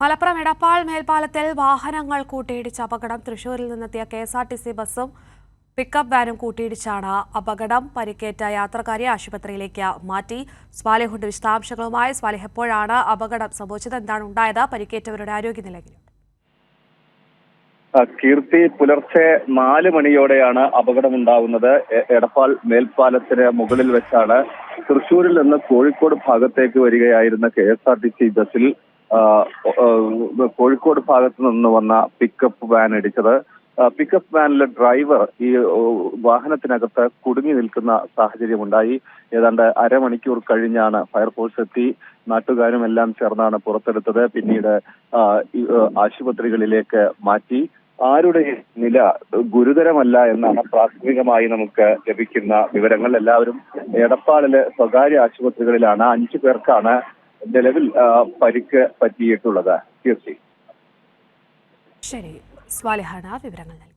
മലപ്പുറം എടപ്പാൾ മേൽപ്പാലത്തിൽ വാഹനങ്ങൾ കൂട്ടിയിടിച്ച അപകടം. തൃശൂരിൽ നിന്നെത്തിയ K S R T C ബസ്സും പിക്കപ്പ് വാനും കൂട്ടിയിടിച്ചാണ് അപകടം. പരിക്കേറ്റ യാത്രക്കാരെ ആശുപത്രിയിലേക്ക് മാറ്റി. സ്വാലിഹുണ്ട് വിശദാംശങ്ങളുമായി സ്വാലിഹ് എപ്പോഴാണ് അപകടം സംഭവിച്ചത്? എന്താണ് ഉണ്ടായത്? പരിക്കേറ്റവരുടെ ആരോഗ്യനില കീർത്തി പുലർച്ചെ നാല് മണിയോടെയാണ് അപകടമുണ്ടാകുന്നത് എടപ്പാൾ മേൽപ്പാലത്തിന് മുകളിൽ വെച്ചാണ്. തൃശൂരിൽ നിന്ന് കോഴിക്കോട് ഭാഗത്തേക്ക് വരികയായിരുന്ന K S R T C ബസ്സിൽ കോഴിക്കോട് ഭാഗത്ത് നിന്ന് വന്ന പിക്കപ്പ് വാൻ ഇടിച്ചത്. പിക്കപ്പ് വാനിലെ ഡ്രൈവർ ഈ വാഹനത്തിനകത്ത് കുടുങ്ങി നിൽക്കുന്ന സാഹചര്യമുണ്ടായി. ഏതാണ്ട് അരമണിക്കൂർ കഴിഞ്ഞാണ് ഫയർഫോഴ്സ് എത്തി. നാട്ടുകാരും എല്ലാം ചേർന്നാണ് പുറത്തെടുത്തത്. പിന്നീട് ആശുപത്രികളിലേക്ക് മാറ്റി. ആരുടെ നില ഗുരുതരമല്ല എന്നാണ് പ്രാഥമികമായി നമുക്ക് ലഭിക്കുന്ന വിവരങ്ങൾ. എല്ലാവരും എടപ്പാളിലെ സ്വകാര്യ ആശുപത്രികളിലാണ്. അഞ്ചു പേർക്കാണ് നിലവിൽ പരിക്ക് പറ്റിയിട്ടുള്ളത്. കീർത്തി ശരി. സ്വാലിഹാണ് വിവരങ്ങൾ നൽകിയത്.